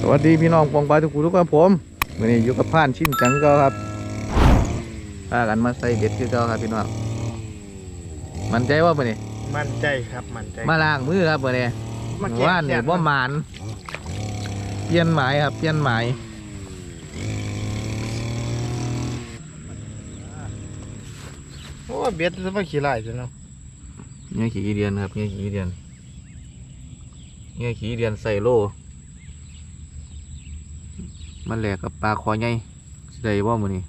สวัสดีพี่น้องปองปลายทุกคนทุกคนผมวันนี้อยู่กับผ่านชิ้นจังก็ครับพากันมาใส่เบ็ดคือเก็ครับพี่น้องมันใจว่าปะนี่มั่นใจครับมั่นใจมาล้างมือครับปะนี่มาแกะว่านนี่แกะว่าหมานเปลี่ยนหมายครับเปลี่ยนหมายโอ้เบ็ดจะมาขี่ไล่จ้ะเนาะเนี่ยขี่เดียนครับเนี่ยขี่เดียนเนี่ยขี่เดียนใส่โล มันแหลกกับปลาคอใหญ่สิได้บ่มื้อนี้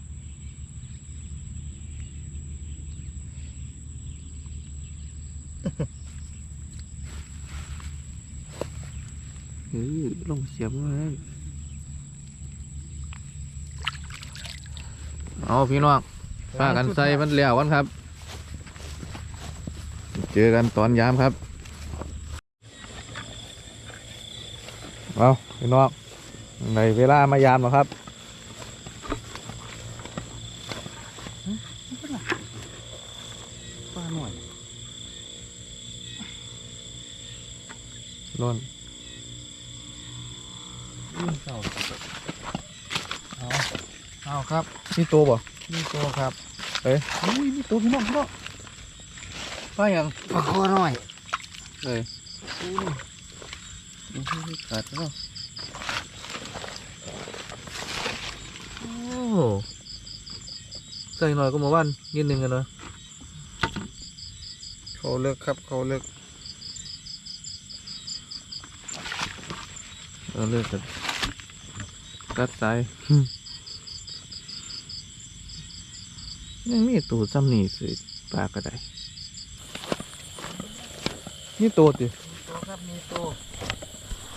เฮ้ยลงเสียบเลยเอาพี่น้องป้ากันใส่มันแล้ววันครับ เจอกันตอนยามครับ เอาพี่น้อง ในเวลามายามแล้วครับปลาหน่อยล้นเอาเอาเอาครับนี่ตัวบ่นี่ตัวครับอุ้ยนี่ตัวพี่น้องพี่น้องป้ายังปลาคอหน่อยเลยกัดแล้วโอ้ ใส่หน่อยก็มาวันนิดนึงกันเนาะเขาเลิกครับเขาเลิกเออเลือกกันกัดสายยังมีตัวซ้ำนี่สิปลาก็ได้นี่ตัวติตัวครับมีตัว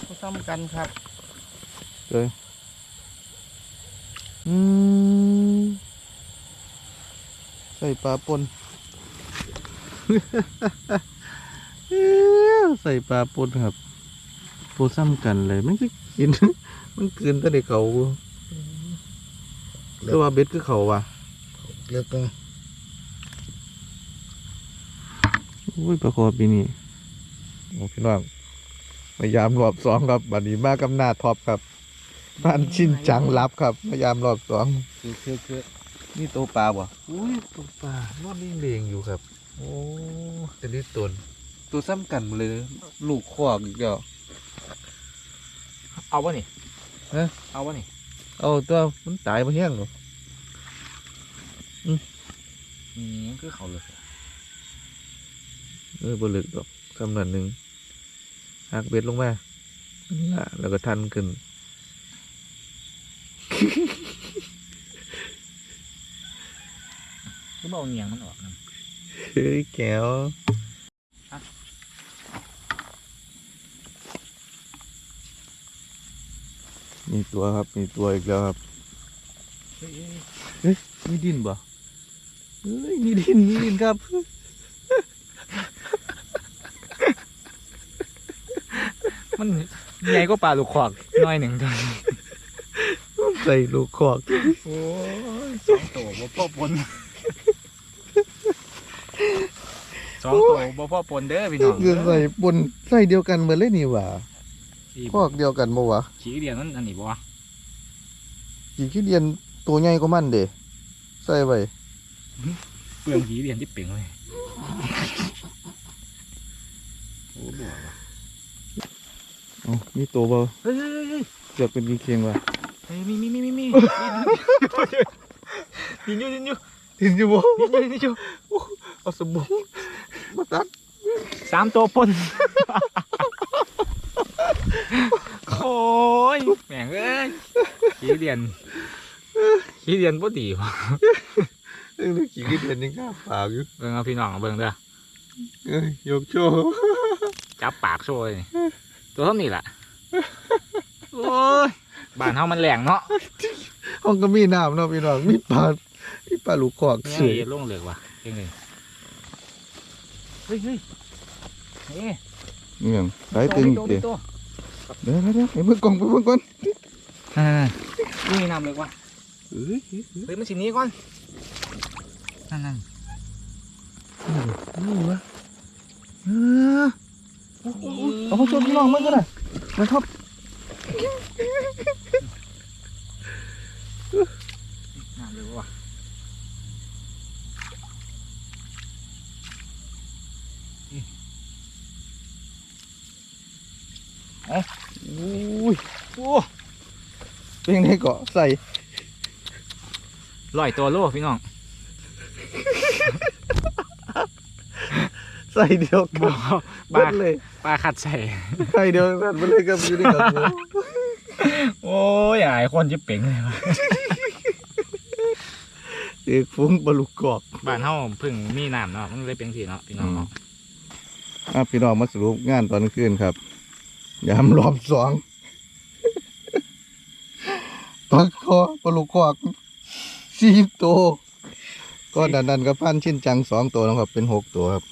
ก็ซ้ำกันครับเลยอืมใส่ปลาปนใส่ปลาปนครับโปซ้ำกันเลยมันก็กิน มันกินแต่เด็กเขาแต่ว่าเบ็ดคือเขาว่ะเลิกกันอุ้ยปลาคอปีนี้โอ้พี่น้องพยายามรอบสองครับบัดนี้มากำหน้าท็อปครับบ้านชินจังรับครับพยายามรอบสองคือคือคือ นี่ตัวปลาบ่อุ้ยตัวปลานอนเลียงๆอยู่ครับ โอ้แต่นี่ตัวตัวซ้ำกันหมดเลยนะลูกคอกอีกแล้วเอาวะนี่ฮะเอาวะนี่เอาตัวมันตายมาเฮี้ยงเหรอนี่คือเขาเลยเออบลึกดอกกำนันหนึ่งหักเบ็ดลงมานั่นล่ะแล้วก็ทันขึ้น คือบอกเงียงมันออกนะเฮ้ยแก้วมีตัวครับ มีตัวอีกแล้วครับ เฮ้ยเฮ้ยมีดินบ่เฮ้ยมีดินมีดินครับมันใหญ่ก็ปลาลูกขวากน้อยหนึ่งตัวใส่ลูกคอกโอ้ยสองตัวบ่พ่อปน สองตัวบ่พ่อปนเด้อพี่น้องคือใส่บนใส่เดียวกันเหมือนเลยนี่หว่าคอกเดียวกันบ่วะขี้เดียนนั่นอันนี้บ่กี่ขี้เดียนตัวใหญ่ก็มันเด้ใส่ไว้เปลืองขี้เดียนที่เป่งเลยโอ้บ่ว่ะอ๋อมีตัวบ่เฮ้ยเฮ้ยเฮ้ยเฮ้ยเกือบเป็นกีเคียงว่ะเฮ้ยมีมีมีมีมียินอยู่ยินอยู่เห็นอยู่บ่ยินอยู่ยินอยู่ เอาสมองมาตัดสามตัวปนโอ้ยแหม่งเอ้ยขี้เดียนขี้เดียนบ่ดีว่ะเอ้ยกี่ขี้เดียนยังข้าปากอยู่เบิ่งเอาพี่น้องเบิ่งเด้อเอ้ยยกโชว์จับปากโชว์เลยนี่ตัวเท่านี้แหละโอ้ยบ้านเฮามันแหลงเนาะห้องก็มีน้ำเนาะพี่น้องมีปลามีปลาลูกคอกเฮ้เสือยลงเหลือกว่ะเองเลย เฮ้ยเฮ้ยนี่เงี้ยสายตึงเดี๋ยวเดี๋ยวเดี๋ยวไปเบิ่งกล่องไปเบิ่งก่อนนั่นนี่นำเลยว่ะเฮ้ยเฮ้ยมันสีนี้ก่อนนั่นนั่นนี่วะเออเอาผู้ชมพี่น้องมันก็ได้มาครับน้ำเลยว่ะ อะอุ้ยโอ้เป็นไงเกาะใส่ลอยตัวโลพี่น้อง ใส่เดียวกันปลาเลยปลาขัดใส่ใส่เดียวกันมัเลยกับอยู่ในกับโอ้ยหายคนจะเป่งเลยวะด็ฟุ้งปลาลูกกรอบบ้านเฮาพึ่งมีน้ำเนาะมันเลยเป็นสีเนาะพี่น้อง อะพี่น้องมาสรุปงานตอนกลางคืนครับยามรอบสองปักคอบลูกกอกสี่ตัวก็ดันดันๆกับพันชิ้นจังสองตัวนะครับ เป็นหกตัวครับ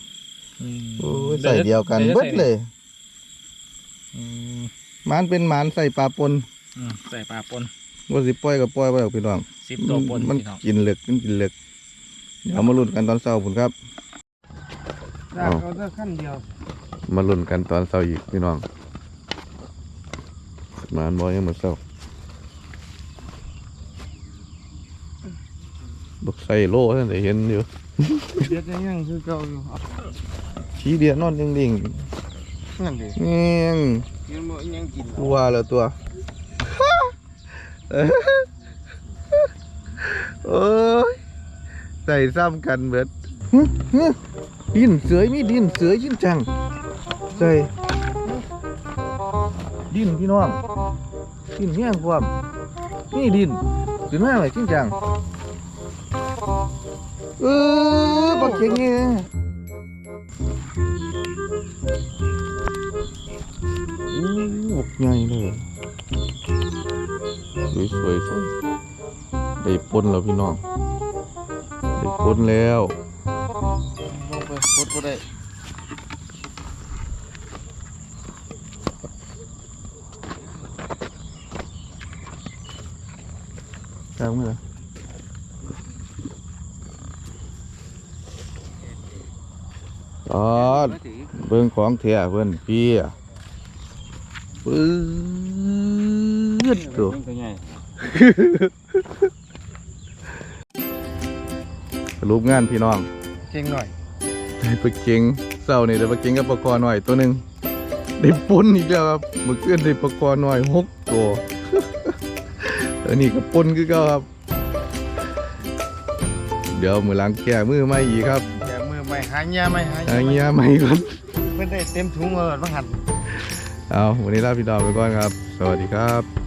โอ้ยใส่เดียวกันเบิดเลยอืมหมันเป็นหมันใส่ปลาปนอืมใส่ปลาปนว่าสิปล่อยก็ปล่อยไปหรอกพี่น้องสิบตัวปนมันพี่น้องกินเหล็กมันกินเหล็กเดี๋ยวมาลุ้นกันตอนเช้าพุ่นครับลากเอาแต่ขั้นเดียว มาลุ้นกันตอนเช้าอีกพี่น้องหมันบ่ยังมาเช้าบักใส่โล่ท่านได้เห็นอยู่เด็ดยังคือเก่าอยู่เอาชี้เดียนอนนิ่งนั่นดิๆเงี้ยงยังบ่ยังกินกลัวแล้วตัวโอ้ยใส่ซ้ำกันเบิดหึหึดินเสือมีดินเสือยินจัง ใส่ดินพี่น้องดินแห้งความนี่ดินถึงแม่ไหวจริงจังเออปักเก่งนี่อู้บกใหญ่เลยสวยสวยสวยได้ปนแล้วพี่น้องได้ปนแล้วลงไปพดบ่ได้ จังไหมล่ะตอนเบิ่งของแท้เพิ่นพี่อะปื๊ดตัวตัวใหญ่สรุปงานพี่น้องเก่งหน่อยได้ปลาเก่งเศร้านี่ได้ปลาเก่งกับปลาคอหน่อยตัวหนึ่งได้ปุ้นอีกแล้วครับเมื่อคืนได้ปลาคอหน่อยหกตัว อันนี้ก็ปุ้นคือเก่าครับ เดี๋ยวมือหลังแก้มือไม่อีกครับแกมือไม่หาเงี้ยไม่หาอันเงี้ยไม่ก่อนเพิ่นได้เต็มถุงเลยว่าหันเอาวันนี้ลาพี่น้องไปก่อนครับ สวัสดีครับ